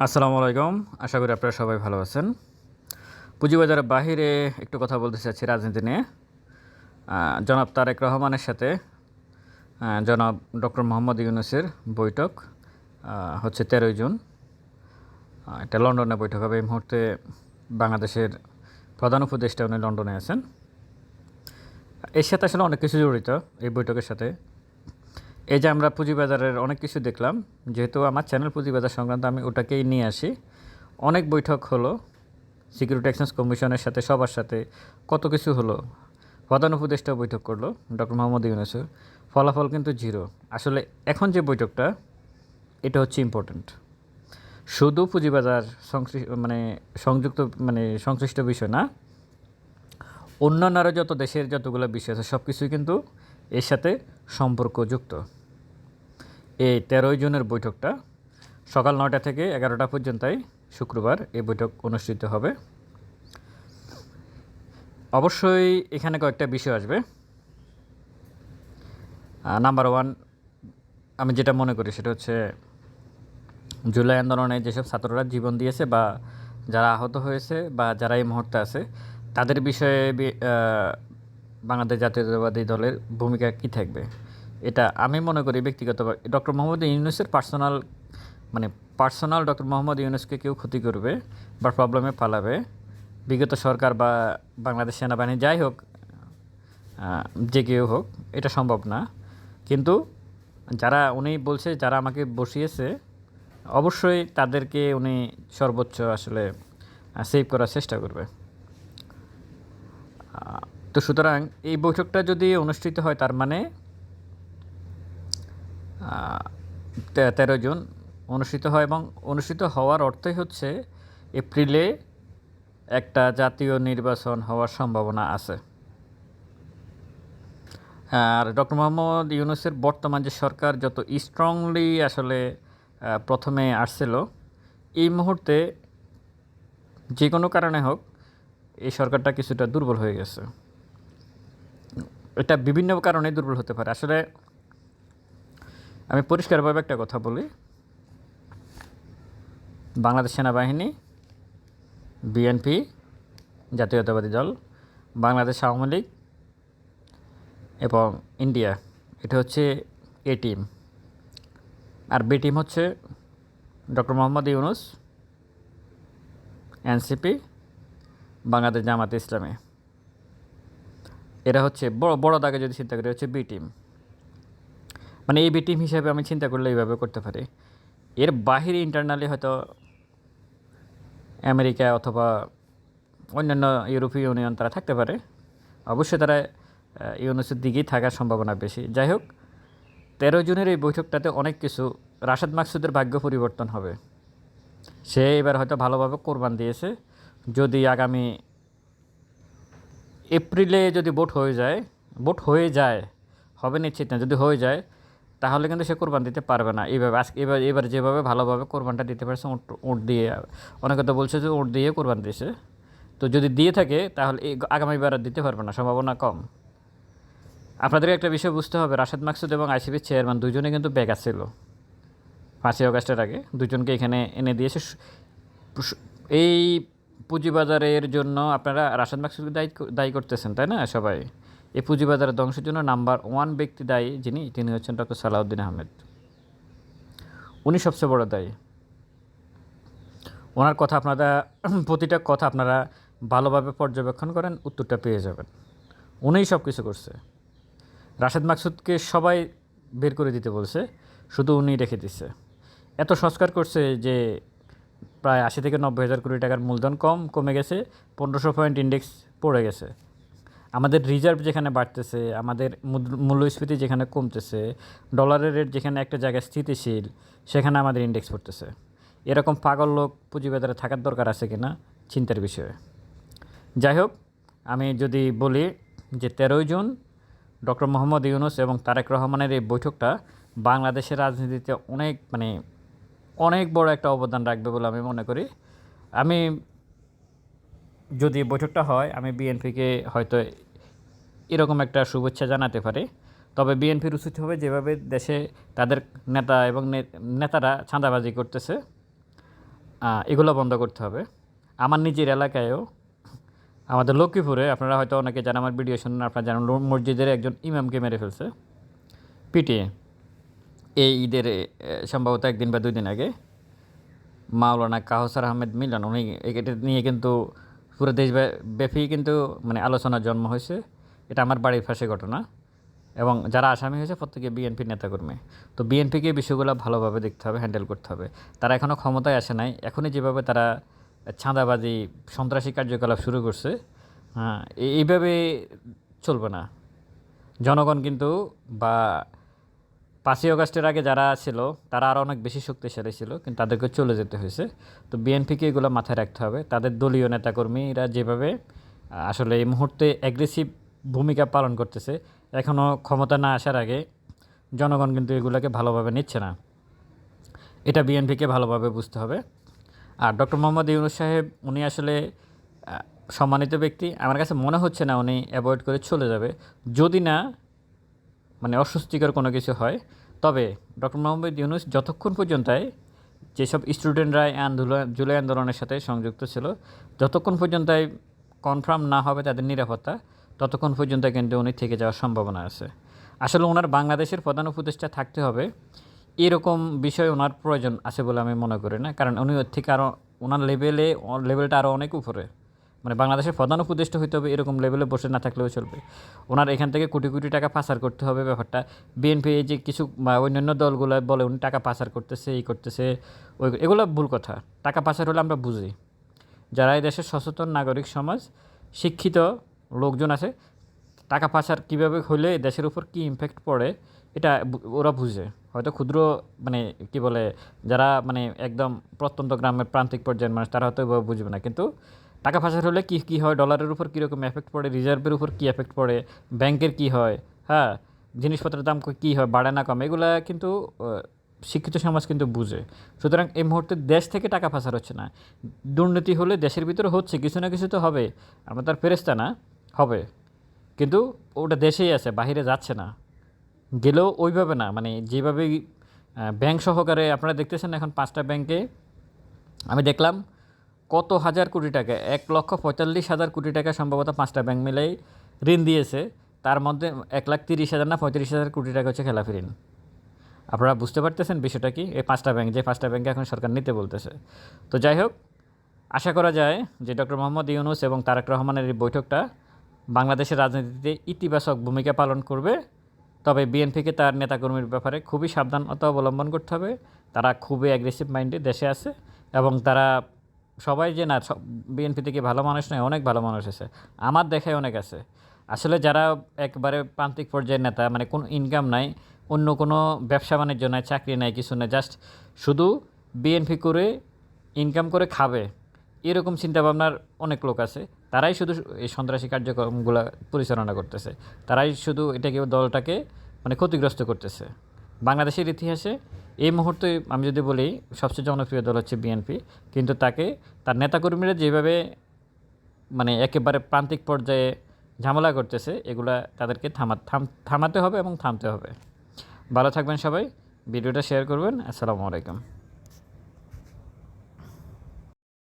আসসালামু আলাইকুম। আশা করি আপনারা সবাই ভালো আছেন। পুঁজিবাজারের বাহিরে একটু কথা বলতে চাচ্ছি রাজনীতি নিয়ে। জনাব তারেক রহমানের সাথে জনাব ডক্টর মোহাম্মদ ইউনুসের বৈঠক হচ্ছে তেরোই জুন। এটা লন্ডনে বৈঠক হবে। এই মুহূর্তে বাংলাদেশের প্রধান উপদেষ্টা উনি লন্ডনে আছেন। এর সাথে আসলে অনেক কিছু জড়িত এই বৈঠকের সাথে। এই যে আমরা পুঁজিবাজারের অনেক কিছু দেখলাম, যেহেতু আমার চ্যানেল পুঁজিবাজার সংক্রান্ত আমি ওটাকেই নিয়ে আসি। অনেক বৈঠক হলো সিকিউরিটি এক্সচেঞ্জ কমিশনের সাথে, সবার সাথে, কত কিছু হলো। প্রধান উপদেষ্টা বৈঠক করল, ডক্টর মোহাম্মদ ইউনুসের ফলাফল কিন্তু জিরো আসলে এখন যে বৈঠকটা, এটা হচ্ছে ইম্পর্ট্যান্ট শুধু পুঁজিবাজার সংশ্লিষ্ট মানে সংযুক্ত মানে সংশ্লিষ্ট বিষয় না, অন্যান্য আরও যত দেশের যতগুলো বিষয় আছে সব কিছুই কিন্তু এর সাথে সম্পর্কযুক্ত। এই তেরোই জুনের বৈঠকটা সকাল নয়টা থেকে এগারোটা পর্যন্তই শুক্রবার এই বৈঠক অনুষ্ঠিত হবে। অবশ্যই এখানে কয়েকটা বিষয় আসবে। নাম্বার ওয়ান আমি যেটা মনে করি সেটা হচ্ছে জুলাই আন্দোলনে যেসব ছাত্ররা জীবন দিয়েছে বা যারা আহত হয়েছে বা যারা এই মুহূর্তে আছে, তাদের বিষয়ে বাংলাদেশ জাতীয়তাবাদী দলের ভূমিকা কী থাকবে? এটা আমি মনে করি ব্যক্তিগতভাবে ডক্টর মোহাম্মদ ইউনুসের পার্সোনাল মানে পার্সোনাল ডক্টর মোহাম্মদ ইউনুসকে কেউ ক্ষতি করবে বা প্রবলেমে ফালাবে বিগত সরকার বা বাংলাদেশ সেনাবাহিনী যাই হোক যে কেউ হোক, এটা সম্ভব না। কিন্তু যারা, উনি বলছে যারা আমাকে বসিয়েছে, অবশ্যই তাদেরকে উনি সর্বোচ্চ আসলে সেভ করার চেষ্টা করবে। তো সুতরাং এই বৈঠকটা যদি অনুষ্ঠিত হয় তার মানে তেরো জুন অনুষ্ঠিত হয় এবং অনুষ্ঠিত হওয়ার অর্থই হচ্ছে এপ্রিলে একটা জাতীয় নির্বাচন হওয়ার সম্ভাবনা আছে। আর ডক্টর মোহাম্মদ ইউনুসের বর্তমান যে সরকার যত স্ট্রংলি আসলে প্রথমে আসছিল, এই মুহূর্তে যে কোনো কারণে হোক এই সরকারটা কিছুটা দুর্বল হয়ে গেছে। এটা বিভিন্ন কারণে দুর্বল হতে পারে। আসলে আমি পরিষ্কারভাবে একটা কথা বলি। বাংলাদেশ সেনাবাহিনী, বিএনপি, জাতীয়তাবাদী দল, বাংলাদেশ আওয়ামী লীগ এবং ইন্ডিয়া, এটা হচ্ছে এ টিম। আর বি টিম হচ্ছে ডক্টর মোহাম্মদ ইউনুস, এনসিপি, বাংলাদেশ জামাতে ইসলামী। এরা হচ্ছে বড় বড় দাগে যদি চিন্তা করি হচ্ছে বি টিম মানে এই বি টিম হিসাবে আমি চিন্তা করলে এইভাবে করতে পারি। এর বাহিরে ইন্টারনালি হয়তো আমেরিকা অথবা অন্যান্য ইউরোপীয় ইউনিয়ন তারা থাকতে পারে। অবশ্যই তারা ইউনুসের দিকেই থাকার সম্ভাবনা বেশি। যাই হোক, তেরো জুনের এই বৈঠকটাতে অনেক কিছু, রাশেদ মাকসুদের ভাগ্য পরিবর্তন হবে। সে এবার হয়তো ভালোভাবে কোরবান দিয়েছে। যদি আগামী এপ্রিলে যদি ভোট হয়ে যায়, ভোট হয়ে যায়, হবে নিশ্চিত না, যদি হয়ে যায়, তাহলে কিন্তু সে কোরবান দিতে পারবে না। এইভাবে আজকে, এবার এবার যেভাবে ভালোভাবে কোরবানটা দিতে পারছে, উঁট উঁট দিয়ে, অনেকে তো বলছে যে উঁট দিয়ে কোরবান দিয়েছে তো যদি দিয়ে থাকে, তাহলে এই আগামীবার দিতে পারবে না, সম্ভাবনা কম। আপনাদেরকে একটা বিষয় বুঝতে হবে, রাশেদ মাকসুদ এবং আইসিবির চেয়ারম্যান দুজনে কিন্তু বেকার ছিল। পাঁচই অগাস্টের আগে দুজনকে এখানে এনে দিয়েছে। এই পুঁজিবাজারের জন্য আপনারা রাশেদ মাকসুদকে দায়ী দায়ী করতেছেন, তাই না? সবাই। এই পুঁজিবাজারের ধ্বংসের জন্য নাম্বার ওয়ান ব্যক্তি দায়ী যিনি, তিনি হচ্ছেন ডক্টর সালাউদ্দিন আহমেদ। উনি সবচেয়ে বড় দায়ী। ওনার কথা আপনারা, প্রতিটা কথা আপনারা ভালোভাবে পর্যবেক্ষণ করেন, উত্তরটা পেয়ে যাবেন। উনিই সব কিছু করছে। রাশেদ মাকসুদকে সবাই বের করে দিতে বলছে, শুধু উনি রেখে দিচ্ছে। এত সংস্কার করছে যে প্রায় আশি থেকে নব্বই হাজার কোটি টাকার মূলধন কম কমে গেছে, পনেরোশো পয়েন্ট ইন্ডেক্স পড়ে গেছে। আমাদের রিজার্ভ যেখানে বাড়তেছে, আমাদের মূল্যস্ফীতি যেখানে কমতেছে, ডলারের রেট যেখানে একটা জায়গায় স্থিতিশীল, সেখানে আমাদের ইন্ডেক্স পড়তেছে। এরকম পাগল লোক পুঁজিবাজারে থাকার দরকার আছে কিনা, চিন্তার বিষয়। যাই হোক, আমি যদি বলি যে তেরোই জুন ডক্টর মোহাম্মদ ইউনুস এবং তারেক রহমানের এই বৈঠকটা বাংলাদেশের রাজনীতিতে অনেক মানে অনেক বড় একটা অবদান রাখবে বলে আমি মনে করি। আমি যদি বৈঠকটা হয়, আমি বিএনপিকে হয়তো এরকম একটা শুভেচ্ছা জানাতে পারি। তবে বিএনপির উচিত হবে যেভাবে দেশে তাদের নেতা এবং নেতারা ছাঁদাবাজি করতেছে এগুলো বন্ধ করতে হবে। আমার নিজের এলাকায়ও, আমাদের লক্ষ্মীপুরে, আপনারা হয়তো অনেকে জানেন, আমার ভিডিও শুনুন, আপনারা জানেন, মসজিদের একজন ইমামকে মেরে ফেলছে। পিটিয়ে। এই ঈদের সম্ভবত একদিন বা দুই দিন আগে মাওলানা কাহসার আহমেদ মিলন, উনি এটা নিয়ে কিন্তু পুরো দেশব্যাপী কিন্তু মানে আলোচনার জন্ম হয়েছে। এটা আমার বাড়ির পাশে ঘটনা এবং যারা আসামি হয়েছে প্রত্যেকে বিএনপির নেতাকর্মী। তো বিএনপিকে বিষয়গুলো ভালোভাবে দেখতে হবে হ্যান্ডেল করতে হবে। তারা এখনও ক্ষমতায় আসে নাই। এখনই যেভাবে তারা ছাঁদাবাজি সন্ত্রাসী কার্যকলাপ শুরু করছে হ্যাঁ এই- এইভাবে চলবে না। জনগণ কিন্তু বা পাঁচই আগস্টের আগে যারা ছিল, তারা আরও অনেক বেশি শক্তিশালী ছিল, কিন্তু তাদেরকে চলে যেতে হয়েছে। তো বিএনপিকে এগুলো মাথায় রাখতে হবে। তাদের দলীয় নেতাকর্মীরা যেভাবে আসলে এই মুহূর্তে অ্যাগ্রেসিভ ভূমিকা পালন করতেছে এখনও ক্ষমতা না আসার আগে জনগণ কিন্তু এগুলোকে ভালোভাবে নিচ্ছে না। এটা বিএনপিকে ভালোভাবে বুঝতে হবে। আর ডক্টর মোহাম্মদ ইউনুস সাহেব, উনি আসলে সম্মানিত ব্যক্তি। আমার কাছে মনে হচ্ছে না উনি অ্যাভয়েড করে চলে যাবে। যদি না মানে অস্বস্তিকর কোনো কিছু হয়। তবে ডক্টর মোহাম্মদ ইউনুস যতক্ষণ পর্যন্ত যেসব স্টুডেন্টরা আন্দোলন, জুলাই আন্দোলনের সাথে সংযুক্ত ছিল, যতক্ষণ পর্যন্ত কনফার্ম না হবে তাদের নিরাপত্তা, ততক্ষণ পর্যন্ত কিন্তু উনি থেকে যাওয়ার সম্ভাবনা আছে। আসলে ওনার বাংলাদেশের প্রধান উপদেষ্টা থাকতে হবে। এরকম বিষয় ওনার প্রয়োজন আছে বলে আমি মনে করি না। কারণ উনি ওর থেকে আরও ওনার লেভেলে লেভেলটা আরও অনেক উপরে। মানে বাংলাদেশের প্রধান উপদেষ্টা হইতে হবে এরকম লেভেলে বসে না থাকলেও চলবে। ওনার এখান থেকে কোটি কোটি টাকা পাচার করতে হবে ব্যাপারটা। বিএনপি যে কিছু অন্যান্য দলগুলো বলে উনি টাকা পাচার করতেছে, এই করতেছে, ওই, এগুলো ভুল কথা। টাকা পাচার হলে আমরা বুঝি। যারা এই দেশের সচেতন নাগরিক সমাজ, শিক্ষিত লোকজন আছে, টাকা পাচার কীভাবে হলে দেশের উপর কী ইম্প্যাক্ট পড়ে, এটা ওরা বুঝে। হয়তো ক্ষুদ্র মানে কি বলে, যারা মানে একদম প্রত্যন্ত গ্রামের প্রান্তিক পর্যায়ের মানুষ, তারা হয়তো বুঝবে না। কিন্তু টাকা পাচার হলে কী কী হয়? ডলারের উপর কীরকম এফেক্ট পড়ে? রিজার্ভের উপর কী এফেক্ট পড়ে? ব্যাংকের কী হয়? হ্যাঁ? জিনিসপত্রের দাম কী হয়? বাড়ে না কমে? এগুলা কিন্তু শিক্ষিত সমাজ কিন্তু বুঝে। সুতরাং এই মুহূর্তে দেশ থেকে টাকা পাচার হচ্ছে না। দুর্নীতি হলে দেশের ভিতরে হচ্ছে, কিছু না কিছু তো হবে। আমরা তার ফেরেস্তা না, হবে। কিন্তু ওটা দেশেই আছে বাইরে যাচ্ছে না। গেলেও ওইভাবে না। মানে যেভাবে ব্যাংক সহকারে আপনারা দেখতেছেন এখন পাঁচটা ব্যাংকে আমি দেখলাম কত হাজার কোটি টাকা? এক লক্ষ পঁয়তাল্লিশ হাজার কোটি টাকা সম্ভবত পাঁচটা ব্যাংক মিলেই ঋণ দিয়েছে। তার মধ্যে এক লাখ তিরিশ হাজার না পঁয়ত্রিশ হাজার কোটি টাকা হচ্ছে খেলাফি ঋণ। আপনারা বুঝতে পারতেছেন বিষয়টা কি? এই পাঁচটা ব্যাংক, যে পাঁচটা ব্যাংকে এখন সরকার নিতে বলতেছে। তো যাই হোক, আশা করা যায় যে ডক্টর মোহাম্মদ ইউনুস এবং তারেক রহমানের এই বৈঠকটা বাংলাদেশের রাজনীতিতে ইতিবাচক ভূমিকা পালন করবে। তবে বিএনপিকে তার নেতাকর্মীর ব্যাপারে খুবই সাবধানতা অবলম্বন করতে হবে। তারা খুবই অ্যাগ্রেসিভ মাইন্ডে দেশে আছে এবং তারা সবাই যে, না বিএনপি থেকে ভালো মানুষ নয়, অনেক ভালো মানুষ আছে। আমার দেখায় অনেক আছে। আসলে যারা একবারে প্রান্তিক পর্যায়ের নেতা মানে কোনো ইনকাম নাই, অন্য কোনো ব্যবসা বাণিজ্য নাই, চাকরি নাই, কিছু নাই জাস্ট শুধু বিএনপি করে ইনকাম করে খাবে। এরকম চিন্তাভাবনার অনেক লোক আছে। তারাই শুধু এই সন্ত্রাসী কার্যক্রমগুলো পরিচালনা করতেছে। তারাই শুধু এটাকে, দলটাকে মানে ক্ষতিগ্রস্ত করতেছে। বাংলাদেশের ইতিহাসে এই মুহূর্তে আমি যদি বলি, সবচেয়ে জনপ্রিয় দল হচ্ছে বিএনপি কিন্তু তাকে, তার নেতাকর্মীরা যেভাবে মানে একেবারে প্রান্তিক পর্যায়ে ঝামেলা করতেছে, এগুলা তাদেরকে থামা, থাম, থামাতে হবে এবং থামতে হবে। ভালো থাকবেন সবাই, ভিডিওটা শেয়ার করবেন। আসসালামু আলাইকুম।